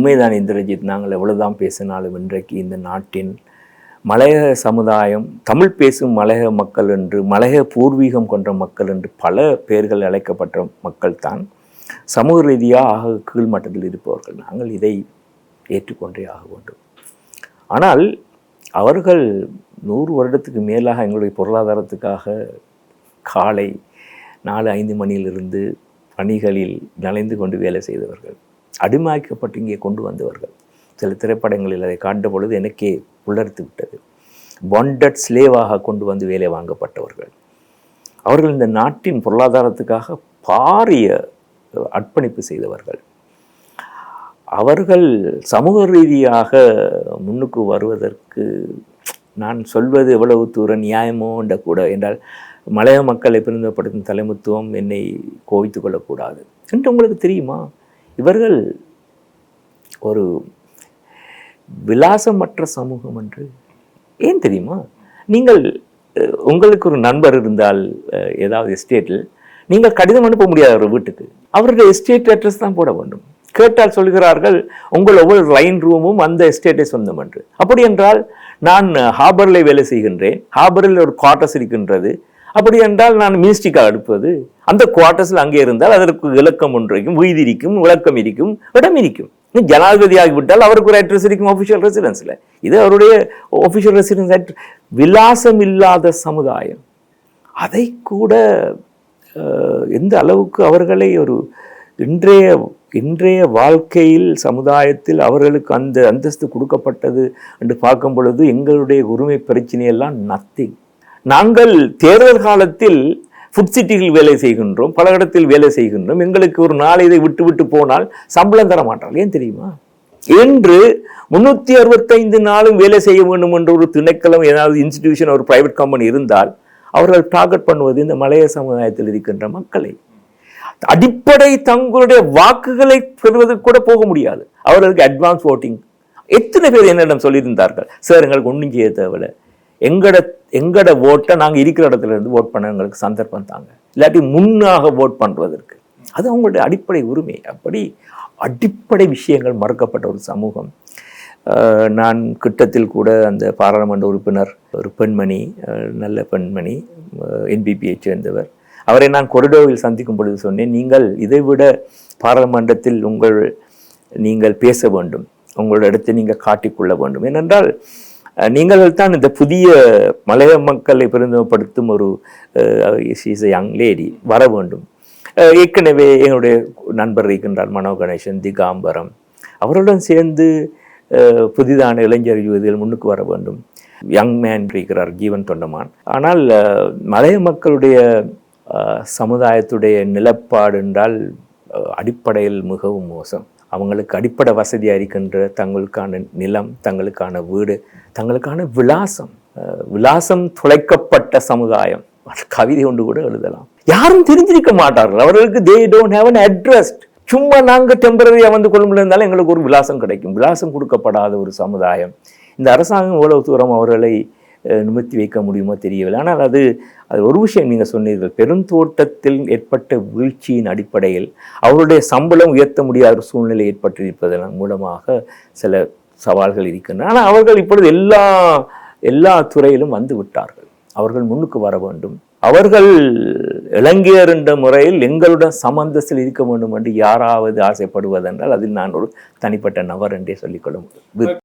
உண்மைதான் இந்திரஜித்? நாங்கள் எவ்வளவுதான் பேசினாலும் இன்றைக்கு இந்த நாட்டின் மலையக சமுதாயம் தமிழ் பேசும் மலையக மக்கள் என்று மலையக பூர்வீகம் கொண்ட மக்கள் என்று பல பெயர்கள் அழைக்கப்பட்ட மக்கள் தான் சமூக ரீதியாக ஆக கீழ்மட்டத்தில் இருப்பவர்கள். நாங்கள் இதை ஏற்றுக்கொண்டே ஆக வேண்டும். ஆனால் அவர்கள் நூறு வருடத்துக்கு மேலாக எங்களுடைய பொருளாதாரத்துக்காக காலை நாலு ஐந்து மணியிலிருந்து பணிகளில் நலைந்து கொண்டு வேலை செய்தவர்கள். அடிமாக்கப்பட்டு இங்கே கொண்டு வந்தவர்கள். சில திரைப்படங்களில் அதை காண்ட பொழுது எனக்கே உலர்த்து விட்டது. பாண்டட் ஸ்லேவாக கொண்டு வந்து வேலை வாங்கப்பட்டவர்கள். அவர்கள் இந்த நாட்டின் பொருளாதாரத்துக்காக பாரிய அர்ப்பணிப்பு செய்தவர்கள். அவர்கள் சமூக ரீதியாக முன்னுக்கு வருவதற்கு நான் சொல்வது எவ்வளவு தூரம் நியாயமோ என்ற கூட என்றால் மலைய மக்களை பிரதிநிதிப்படுத்தும் தலைமுத்துவம் என்னை கோவித்து கொள்ளக்கூடாது. என்று உங்களுக்கு தெரியுமா? இவர்கள் ஒரு விலாசமற்ற சமூகம் என்று ஏன் தெரியுமா? நீங்கள் உங்களுக்கு ஒரு நண்பர் இருந்தால் ஏதாவது எஸ்டேட்டில் நீங்கள் கடிதம் அனுப்ப முடியாத ஒரு வீட்டுக்கு அவருடைய எஸ்டேட் அட்ரஸ் தான் போட வேண்டும். கேட்டால் சொல்கிறார்கள் உங்கள் ஒவ்வொரு லைன் ரூமும் அந்த எஸ்டேட்டை சொந்தம் என்று. அப்படி என்றால் நான் ஹாபரில் வேலை செய்கின்றேன் ஹாபரில் ஒரு குவார்ட்டர்ஸ் இருக்கின்றது அப்படி என்றால் நான் மினிஸ்ட்ரிக்காக அனுப்புவது அந்த குவார்ட்டர்ஸில் அங்கே இருந்தால் அதற்கு இலக்கம் ஒன்றைக்கும் இருக்கும் இருக்கும் விளக்கம் இருக்கும் இடம் இருக்கும். நீ ஜனாதிபதி ஆகிவிட்டால் அவருக்கு ஒரு அட்ரஸ் இருக்கும் ஒஃபிஷியல் ரெசிடென்ஸில் இது அவருடைய ஒஃபிஷியல் ரெசிடென்ஸ் அட் விலாசம் இல்லாத சமுதாயம். அதை கூட எந்த அளவுக்கு அவர்களை ஒரு இன்றைய இன்றைய வாழ்க்கையில் சமுதாயத்தில் அவர்களுக்கு அந்த அந்தஸ்து கொடுக்கப்பட்டது என்று பார்க்கும் பொழுது எங்களுடைய உரிமை பிரச்சனையெல்லாம் நத்திங் நாங்கள் தேர்தல் காலத்தில் ஃபுட் சிட்டியில் வேலை செய்கின்றோம் பல இடத்தில் வேலை செய்கின்றோம். எங்களுக்கு ஒரு நாள் இதை விட்டு விட்டு போனால் சம்பளம் தர மாட்டார்கள். ஏன் தெரியுமா? என்று முன்னூற்றி அறுபத்தைந்து நாளும் வேலை செய்ய வேண்டும் என்ற ஒரு திணைக்களம் ஏதாவது இன்ஸ்டிடியூஷன் ஒரு பிரைவேட் கம்பெனி இருந்தால் அவர்கள் டார்கெட் பண்ணுவது இந்த மலைய சமுதாயத்தில் இருக்கின்ற மக்களை. அடிப்படை தங்களுடைய வாக்குகளை பெறுவதற்கு கூட போக முடியாது. அவர்களுக்கு அட்வான்ஸ் ஓட்டிங் எத்தனை பேர் என்னிடம் சொல்லியிருந்தார்கள்? சார் எங்களுக்கு ஒன்றும் செய்ய தேவையில்ல. எங்கட எங்கட ஓட்டை நாங்கள் இருக்கிற இடத்துல இருந்து ஓட் பண்ண எங்களுக்கு சந்தர்ப்பம் தாங்க. இல்லாட்டி முன்னாக ஓட் பண்ணுவதற்கு அது அவங்களுடைய அடிப்படை உரிமை. அப்படி அடிப்படை விஷயங்கள் மறுக்கப்பட்ட ஒரு சமூகம். நான் கிட்டத்தில் கூட அந்த பாராளுமன்ற உறுப்பினர் ஒரு பெண்மணி நல்ல பெண்மணி என்பிபியை சேர்ந்தவர். அவரை நான் கொரிடோவில் சந்திக்கும் பொழுது சொன்னேன் நீங்கள் இதைவிட பாராளுமன்றத்தில் உங்கள் நீங்கள் பேச வேண்டும். உங்களோட இடத்தை நீங்கள் காட்டிக்கொள்ள வேண்டும். ஏனென்றால் நீங்கள் தான் இந்த புதிய மலைய மக்களை பிரதிநிதிப்படுத்தும் ஒரு இஸ் யங் லேடி வர வேண்டும். ஏற்கனவே என்னுடைய நண்பர் இருக்கின்றார் மனோ கணேசன் திகாம்பரம். அவருடன் சேர்ந்து புதிதான இளைஞர் யுவதிகள் முன்னுக்கு வர வேண்டும். யங் மேன் இருக்கிறார் ஜீவன் தொண்டமான். ஆனால் மலைய மக்களுடைய சமுதாயத்துடைய நிலப்பாடு என்றால் அடிப்படையில் மிகவும் மோசம். அவங்களுக்கு அடிப்படை வசதியாக இருக்கின்ற தங்களுக்கான நிலம் தங்களுக்கான வீடு தங்களுக்கான விலாசம் விலாசம் துளைக்கப்பட்ட சமுதாயம். கவிதை ஒன்று கூட எழுதலாம். யாரும் தெரிஞ்சிருக்க மாட்டார்கள். அவர்களுக்கு they don't have an address சும்மா நாங்கள் டெம்பரரியாக வந்து கொள்ளும்பில் இருந்தாலும் எங்களுக்கு ஒரு விலாசம் கிடைக்கும். விலாசம் கொடுக்கப்படாத ஒரு சமுதாயம். இந்த அரசாங்கம் எவ்வளவு தூரம் அவர்களை நிமித்தி வைக்க முடியுமோ தெரியவில்லை. ஆனால் அது அது ஒரு விஷயம் நீங்கள் சொன்னீர்கள். பெருந்தோட்டத்தில் ஏற்பட்ட வீழ்ச்சியின் அடிப்படையில் அவருடைய சம்பளம் உயர்த்த முடியாத ஒரு சூழ்நிலை ஏற்பட்டிருப்பதன் மூலமாக சில சவால்கள் இருக்கின்றன. ஆனால் அவர்கள் இப்பொழுது எல்லா எல்லா துறையிலும் வந்து விட்டார்கள். அவர்கள் முன்னுக்கு வர வேண்டும். அவர்கள் இளைஞர் என்ற முறையில் எங்களுடன் சம்பந்தத்தில் இருக்க வேண்டும் என்று யாராவது ஆசைப்படுவதென்றால் அதில் நான் ஒரு தனிப்பட்ட நபர் என்றே சொல்லிக்கொள்ள முடியும்.